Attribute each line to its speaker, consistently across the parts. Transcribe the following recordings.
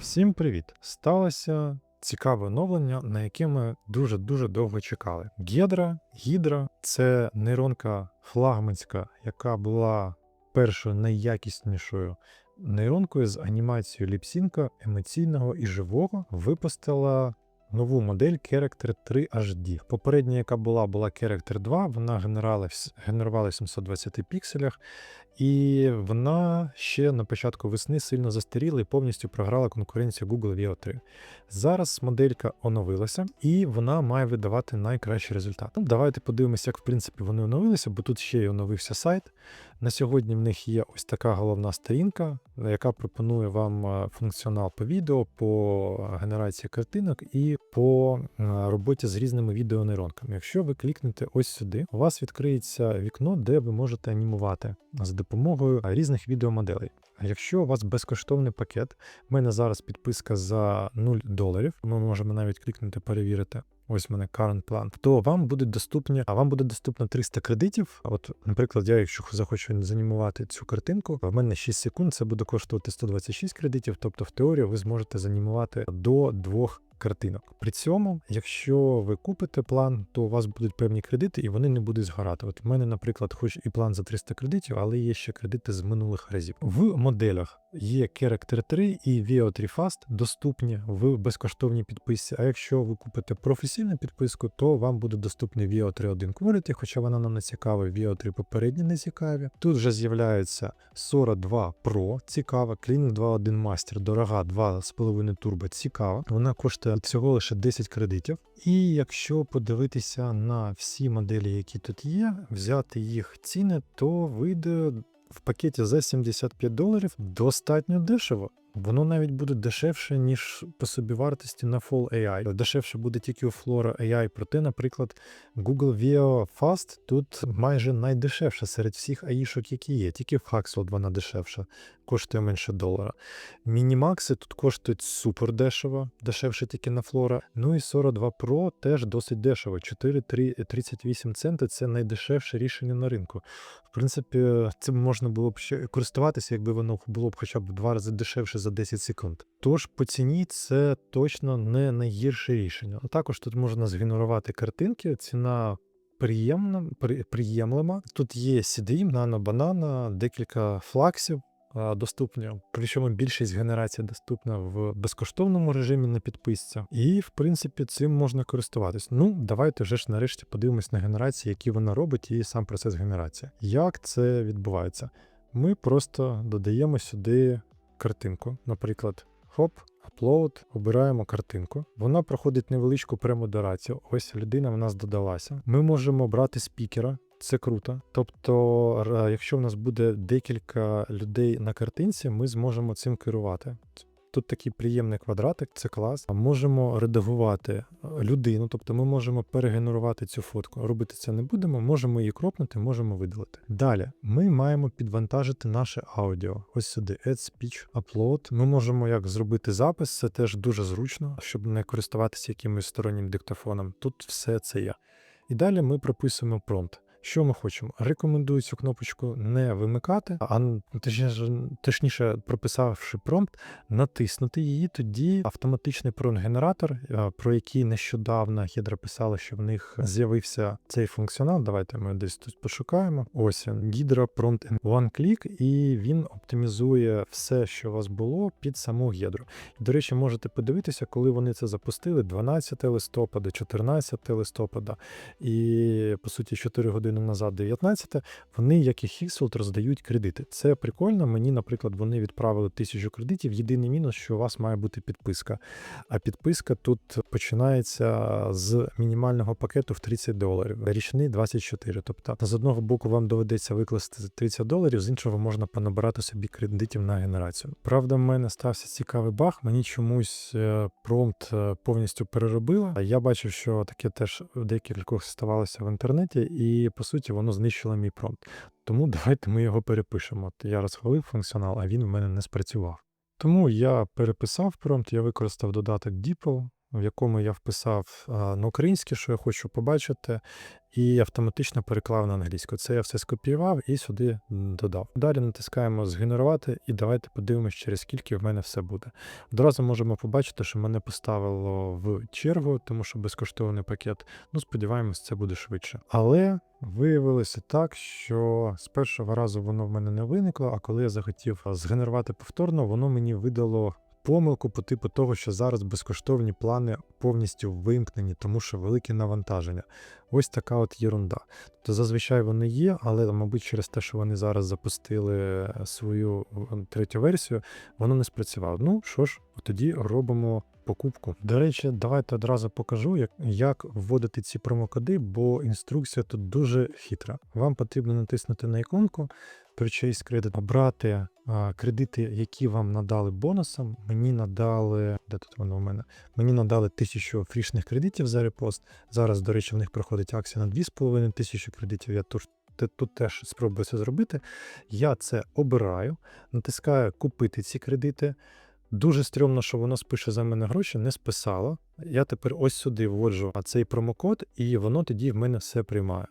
Speaker 1: Всім привіт! Сталося цікаве оновлення, на яке ми дуже-дуже довго чекали. Гідра, Гідра це нейронка флагманська, яка була першою найякіснішою нейронкою з анімацією ліпсінка емоційного і живого, випустила нову модель Character 3 HD. Попередня, яка була, була Character 2, вона генерувала, в- 720 пікселях, і вона ще на початку весни сильно застаріла і повністю програла конкуренцію Google Veo 3. Зараз моделька оновилася і вона має видавати найкращий результат. Ну, давайте подивимося, як в принципі вони оновилися, бо тут ще й оновився сайт. На сьогодні в них є ось така головна сторінка, яка пропонує вам е, функціонал по відео, по генерації картинок і по е, роботі з різними відеонейронками. Якщо ви клікнете ось сюди, у вас відкриється вікно, де ви можете анімувати з допомогою різних відеомоделей. Якщо у вас безкоштовний пакет, в мене зараз підписка за 0 доларів, ми можемо навіть клікнути перевірити. Ось в мене current план, то вам буде доступні, а вам буде доступно 300 кредитів. От, наприклад, я, якщо захочу занімувати цю картинку, в мене 6 секунд, це буде коштувати 126 кредитів. Тобто, в теорії ви зможете занімувати до двох картинок. При цьому, якщо ви купите план, то у вас будуть певні кредити, і вони не будуть згорати. От в мене, наприклад, хоч і план за 300 кредитів, але є ще кредити з минулих разів. В моделях є Character 3 і Veo 3 Fast доступні в безкоштовній підписці. А якщо ви купите професійну підписку, то вам буде доступний Veo 3.1 Quality, хоча вона нам не цікава, Veo 3 попередні не цікаві. Тут вже з'являється Sora 2 Pro, цікава, Cleaning 2.1 Master, дорога 2,5 турбо, цікава. Вона коштує всього лише 10 кредитів. І якщо подивитися на всі моделі, які тут є, взяти їх ціни, то вийде в пакеті за 75 доларів достатньо дешево. Воно навіть буде дешевше, ніж по собівартості на Fall AI. Дешевше буде тільки у Flora AI, проте, наприклад, Google Veo Fast тут майже найдешевша серед всіх аїшок, які є. Тільки в Haxel вона дешевша, коштує менше долара. Мінімакси тут коштують супер дешево, дешевше тільки на Flora. Ну і 42 Pro теж досить дешево. 4,38 цента це найдешевше рішення на ринку. В принципі, цим можна було б ще користуватися, якби воно було б хоча б в два рази дешевше за 10 секунд. Тож по ціні це точно не найгірше рішення. А також тут можна згенерувати картинки. Ціна приємна, при- приємлива. Тут є CDI, Nano Banana, декілька флаксів. Доступні, причому більшість генерацій доступна в безкоштовному режимі на підписці, і в принципі цим можна користуватись. Ну, давайте вже ж нарешті подивимось на генерації, які вона робить, і сам процес генерації. Як це відбувається? Ми просто додаємо сюди картинку, наприклад, хоп, upload, обираємо картинку. Вона проходить невеличку премодерацію. Ось людина в нас додалася. Ми можемо брати спікера. Це круто. Тобто, якщо в нас буде декілька людей на картинці, ми зможемо цим керувати. Тут такий приємний квадратик, це клас. Можемо редагувати е, людину, тобто ми можемо перегенерувати цю фотку. Робити це не будемо, можемо її кропнути, можемо видалити. Далі ми маємо підвантажити наше аудіо. Ось сюди Add Speech Upload. Ми можемо як зробити запис, це теж дуже зручно, щоб не користуватися якимось стороннім диктофоном. Тут все це є. І далі ми прописуємо промпт. Що ми хочемо? Рекомендую цю кнопочку не вимикати, а точніше, точніше прописавши промпт, натиснути її. Тоді автоматичний промпт-генератор, е, про який нещодавно Hydra писала, що в них з'явився цей функціонал. Давайте ми десь тут пошукаємо. Ось Hydra Prompt One Click, і він оптимізує все, що у вас було під саму Hydra. До речі, можете подивитися, коли вони це запустили 12 листопада, 14 листопада, і по суті 4 години назад, 19, вони, як і Hixelt, роздають кредити. Це прикольно. Мені, наприклад, вони відправили тисячу кредитів. Єдиний мінус, що у вас має бути підписка. А підписка тут починається з мінімального пакету в 30 доларів, річний 24. Тобто, з одного боку, вам доведеться викласти 30 доларів, з іншого можна понабирати собі кредитів на генерацію. Правда, в мене стався цікавий баг. Мені чомусь е, промпт е, повністю переробила. Я бачив, що таке теж в декількох ставалося в інтернеті, і по суті воно знищило мій промпт. Тому давайте ми його перепишемо. От я розхвалив функціонал, а він в мене не спрацював. Тому я переписав промпт, я використав додаток DeepL, в якому я вписав на українське, що я хочу побачити, і автоматично переклав на англійську. Це я все скопіював і сюди додав. Далі натискаємо згенерувати, і давайте подивимось, через скільки в мене все буде. Одразу можемо побачити, що мене поставило в чергу, тому що безкоштовний пакет. Ну, сподіваємось, це буде швидше. Але виявилося так, що з першого разу воно в мене не виникло, а коли я захотів згенерувати повторно, воно мені видало. Помилку по типу того, що зараз безкоштовні плани повністю вимкнені, тому що великі навантаження. Ось така от єрунда. Тобто зазвичай вони є, але, мабуть, через те, що вони зараз запустили свою е, третю версію, воно не спрацювало. Ну що ж, тоді робимо покупку. До речі, давайте одразу покажу, як, як вводити ці промокоди, бо інструкція тут дуже хитра. Вам потрібно натиснути на іконку Purchase Credit, обрати а, кредити, які вам надали бонусом. Мені надали, де тут воно у мене? Мені надали тисячу фрішних кредитів за репост. Зараз, до речі, в них проходить акція на 2,5 тисячі кредитів. Я тут, тут теж спробую це зробити. Я це обираю, натискаю купити ці кредити. Дуже стрьомно, що воно спише за мене гроші, не списало. Я тепер ось сюди вводжу цей промокод, і воно тоді в мене все приймає.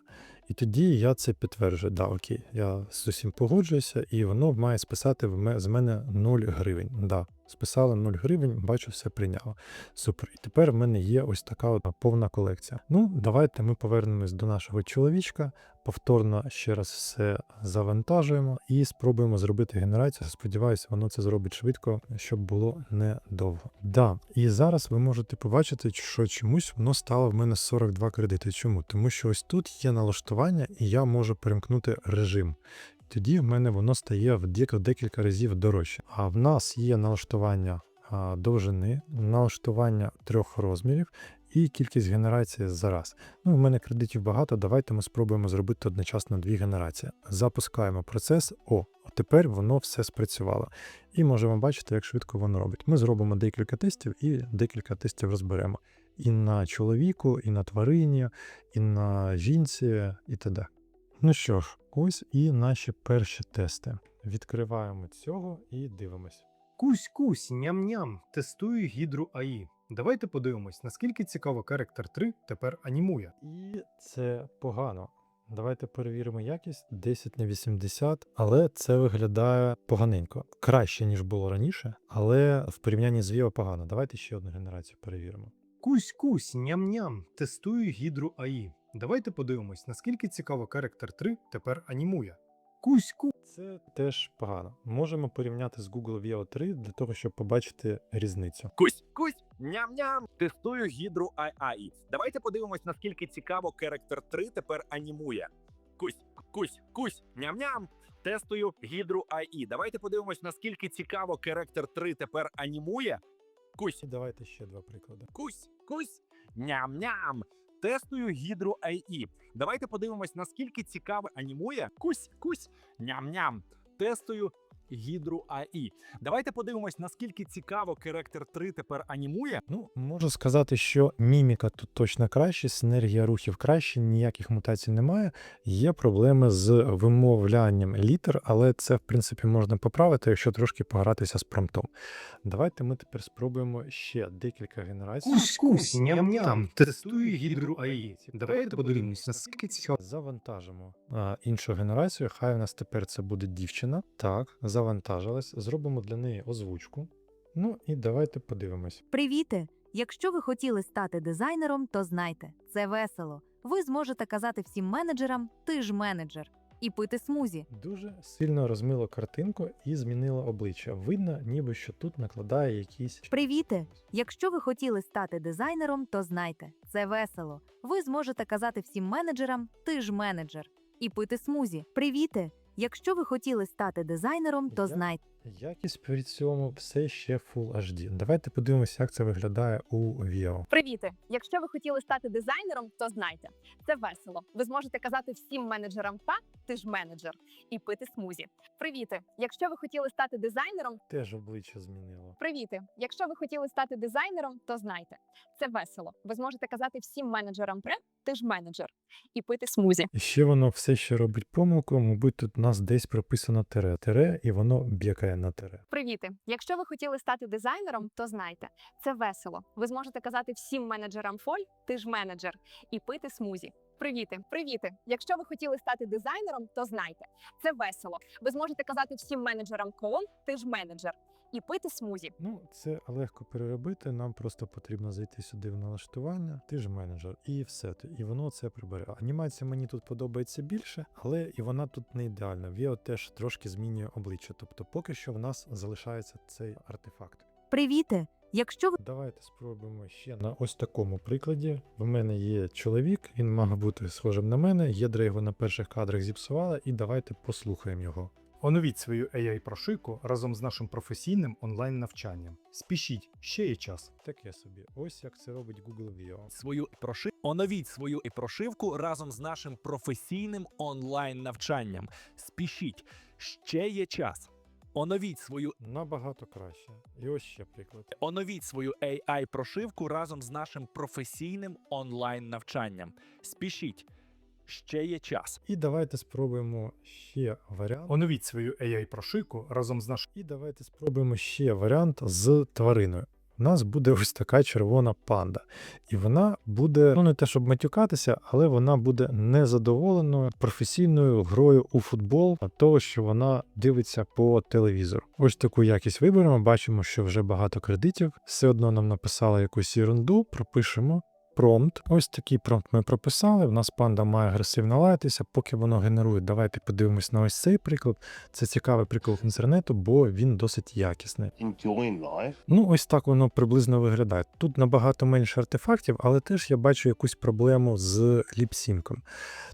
Speaker 1: І тоді я це підтверджую. Да, окей, я з усім погоджуюся, і воно має списати з мене 0 гривень. Да, списало 0 гривень, бачу, все прийняло. Супер. І тепер в мене є ось така от повна колекція. Ну, давайте ми повернемось до нашого чоловічка. Повторно ще раз все завантажуємо і спробуємо зробити генерацію. Сподіваюся, воно це зробить швидко, щоб було недовго. Да, і зараз ви можете побачити, що чомусь воно стало в мене 42 кредити. Чому? Тому що ось тут є налаштування, і я можу перемкнути режим. Тоді в мене воно стає в декілька разів дорожче. А в нас є налаштування довжини, налаштування трьох розмірів і кількість генерацій за раз. Ну, у мене кредитів багато. Давайте ми спробуємо зробити одночасно дві генерації. Запускаємо процес. О, тепер воно все спрацювало. І можемо бачити, як швидко воно робить. Ми зробимо декілька тестів і декілька тестів розберемо. І на чоловіку, і на тварині, і на жінці, і т.д. Ну що ж, ось і наші перші тести. Відкриваємо цього і дивимось.
Speaker 2: Кусь-кусь, ням-ням, тестую гідру АІ. Давайте подивимось, наскільки цікаво Character 3 тепер анімує.
Speaker 1: І це погано. Давайте перевіримо якість 10 на 80, але це виглядає поганенько. Краще, ніж було раніше, але в порівнянні з Vivo погано. Давайте ще одну генерацію перевіримо.
Speaker 2: Кусь-кусь, ням-ням, тестую гідру АІ. Давайте подивимось, наскільки цікаво Character 3 тепер анімує. Кусь-кусь.
Speaker 1: Це теж погано. Можемо порівняти з Google Veo 3 для того, щоб побачити різницю.
Speaker 3: Кусь, кусь, ням-ням. Тестую гідру AI. Давайте подивимось, наскільки цікаво Character 3 тепер анімує. Кусь, кусь, кусь, ням-ням. Тестую гідру AI. Давайте подивимось, наскільки цікаво Character 3 тепер анімує. Кусь,
Speaker 1: І давайте ще два приклади.
Speaker 3: кусь, кусь, ням-ням. Тестую гідру AI. Давайте подивимось, наскільки цікаве анімує. Кусь, кусь, ням-ням. Тестую гідру AI. Давайте подивимось, наскільки цікаво Character 3 тепер анімує.
Speaker 1: Ну, можу сказати, що міміка тут точно краще, синергія рухів краще, ніяких мутацій немає. Є проблеми з вимовлянням літер, але це, в принципі, можна поправити, якщо трошки погратися з промптом. Давайте ми тепер спробуємо ще декілька генерацій.
Speaker 2: Кусь-кусь, ням-ням, тестую гідру АІ. Давайте подивимось, наскільки цікаво.
Speaker 1: Завантажимо а, іншу генерацію. Хай у нас тепер це буде дівчина. Так, завантажилась. Зробимо для неї озвучку. Ну і давайте подивимось.
Speaker 4: Привіти! Якщо ви хотіли стати дизайнером, то знайте, це весело. Ви зможете казати всім менеджерам Ти ж менеджер і пити смузі.
Speaker 1: Дуже сильно розмило картинку і змінило обличчя. Видно, ніби що тут накладає якісь.
Speaker 4: Привіти! Якщо ви хотіли стати дизайнером, то знайте, це весело. Ви зможете казати всім менеджерам Ти ж менеджер і пити смузі. Привіти! Якщо ви хотіли стати дизайнером, то
Speaker 1: Я-
Speaker 4: знайте.
Speaker 1: Якість при цьому все ще Full HD. Давайте подивимося, як це виглядає у Vio.
Speaker 5: Привіти! Якщо ви хотіли стати дизайнером, то знайте, це весело. Ви зможете казати всім менеджерам та ти ж менеджер і пити смузі. Привіти! Якщо ви хотіли стати дизайнером,
Speaker 1: Теж обличчя змінило.
Speaker 5: привіти! Якщо ви хотіли стати дизайнером, то знайте, це весело. Ви зможете казати всім менеджерам «Привіт, ти ж менеджер і пити смузі.
Speaker 1: І ще воно все ще робить помилку, мабуть, тут у нас десь прописано тире. Тире, і воно б'якає. на тире.
Speaker 5: Привіти! Якщо ви хотіли стати дизайнером, то знайте, це весело. Ви зможете казати всім менеджерам фоль, ти ж менеджер, і пити смузі. Привіти, привіти! Якщо ви хотіли стати дизайнером, то знайте, це весело. Ви зможете казати всім менеджерам кон, ти ж менеджер, і пити смузі.
Speaker 1: Ну, це легко переробити. Нам просто потрібно зайти сюди в налаштування. Ти ж менеджер, і все. І воно це прибере. Анімація мені тут подобається більше, але і вона тут не ідеальна. Віо теж трошки змінює обличчя. Тобто, поки що в нас залишається цей артефакт.
Speaker 4: Привіти! Якщо ви
Speaker 1: Давайте спробуємо ще на ось такому прикладі. В мене є чоловік, він має бути схожим на мене. Єдра його на перших кадрах зіпсувала, і давайте послухаємо його.
Speaker 2: Оновіть свою AI-прошивку разом з нашим професійним онлайн-навчанням. Спішіть, ще є час.
Speaker 1: Таке собі. Ось як це робить Google Vio.
Speaker 3: свою прошив... оновіть свою і прошивку разом з нашим професійним онлайн навчанням. Спішіть, ще є час. Оновіть свою
Speaker 1: Набагато краще. І ось ще приклад.
Speaker 3: оновіть свою AI прошивку разом з нашим професійним онлайн навчанням. Спішіть, ще є час.
Speaker 1: І давайте спробуємо ще варіант.
Speaker 2: Оновіть свою AI-прошивку разом з нашим
Speaker 1: І давайте спробуємо ще варіант з твариною. У нас буде ось така червона панда. І вона буде, ну не те, щоб матюкатися, але вона буде незадоволеною професійною грою у футбол, а того, що вона дивиться по телевізору. Ось таку якість виберемо. Бачимо, що вже багато кредитів. Все одно нам написали якусь ерунду, пропишемо. Промпт. Ось такий промпт ми прописали. У нас панда має агресивно лаятися, поки воно генерує. Давайте подивимось на ось цей приклад. Це цікавий приклад інтернету, бо він досить якісний. Ну, ось так воно приблизно виглядає. Тут набагато менше артефактів, але теж я бачу якусь проблему з ліпсінком.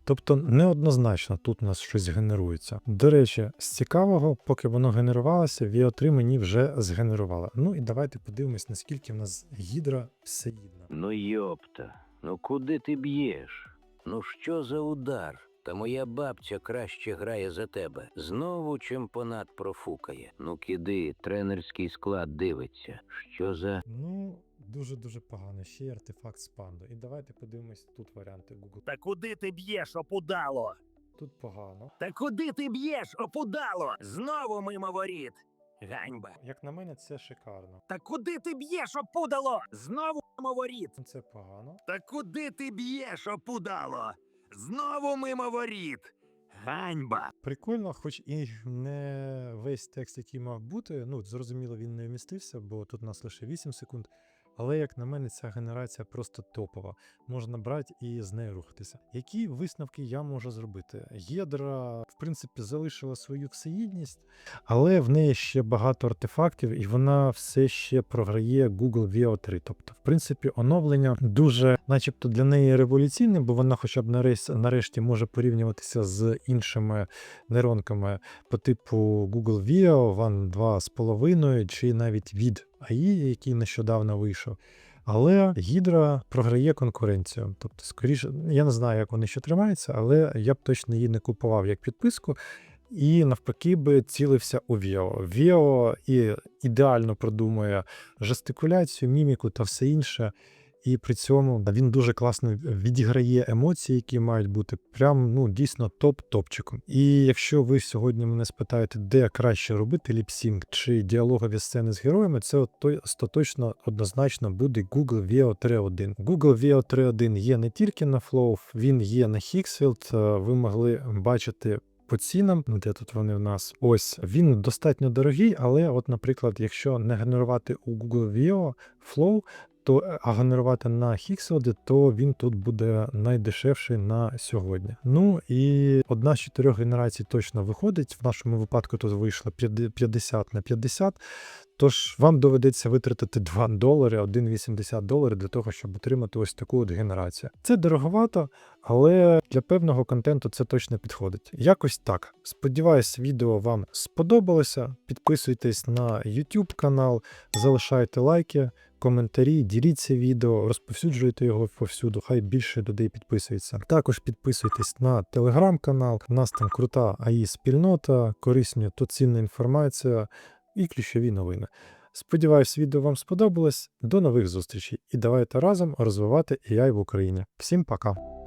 Speaker 1: Тобто неоднозначно тут у нас щось генерується. До речі, з цікавого, поки воно генерувалося, VO3 мені вже згенерувала. Ну і давайте подивимось, наскільки в нас гідра всеїдна.
Speaker 6: Ну йопта, ну куди ти б'єш? Ну що за удар? Та моя бабця краще грає за тебе. Знову чемпіонат профукає. Ну киди, тренерський склад дивиться. Що за.
Speaker 1: Ну, дуже-дуже погано. Ще й артефакт з пандо. І давайте подивимось тут варіанти Google.
Speaker 3: Та куди ти б'єш, опудало?
Speaker 1: Тут погано.
Speaker 3: Та куди ти б'єш, опудало? Знову мимо воріт. Ганьба.
Speaker 1: Як на мене, це шикарно.
Speaker 3: Та куди ти б'єш, опудало? Знову воріт.
Speaker 1: Це погано.
Speaker 3: Та куди ти б'єш, опудало? Знову мимо воріт. Ганьба.
Speaker 1: Прикольно, хоч і не весь текст, який мав бути. Ну, зрозуміло, він не вмістився, бо тут у нас лише 8 секунд. Але, як на мене, ця генерація просто топова. Можна брати і з нею рухатися. Які висновки я можу зробити? Єдра, в принципі, залишила свою всеїдність, але в неї ще багато артефактів, і вона все ще програє Google Veo 3. Тобто, в принципі, оновлення дуже, начебто, для неї революційне, бо вона хоча б нарешті, нарешті може порівнюватися з іншими нейронками по типу Google Veo, One 2,5 чи навіть від AI, який нещодавно вийшов. Але Гідра програє конкуренцію. Тобто, скоріше, я не знаю, як вони ще тримаються, але я б точно її не купував як підписку. І навпаки би цілився у Віо. Віо і ідеально продумує жестикуляцію, міміку та все інше. І при цьому він дуже класно відіграє емоції, які мають бути прям ну дійсно топ-топчиком. І якщо ви сьогодні мене спитаєте, де краще робити ліпсінг чи діалогові сцени з героями, це остаточно однозначно буде Google Veo 3.1. Google Veo 3.1 є не тільки на Flow, він є на Hixfield. Е, Ви могли бачити. По цінам, де тут вони в нас, ось він достатньо дорогий, але, от, наприклад, якщо не генерувати у Google Veo Flow, то е, а генерувати на Hixfield, то він тут буде найдешевший на сьогодні. Ну і одна з чотирьох генерацій точно виходить. В нашому випадку тут вийшло 50 на 50. Тож вам доведеться витратити 2 долари, 1,80 доларів для того, щоб отримати ось таку от генерацію. Це дороговато, але для певного контенту це точно підходить. Якось так. Сподіваюсь, відео вам сподобалося. Підписуйтесь на YouTube канал, залишайте лайки, коментарі, діліться відео, розповсюджуйте його повсюду, хай більше людей підписується. Також підписуйтесь на телеграм-канал. У нас там крута АІ спільнота, корисна та цінна інформація і ключові новини. Сподіваюсь, відео вам сподобалось. До нових зустрічей і давайте разом розвивати AI в Україні. Всім пока!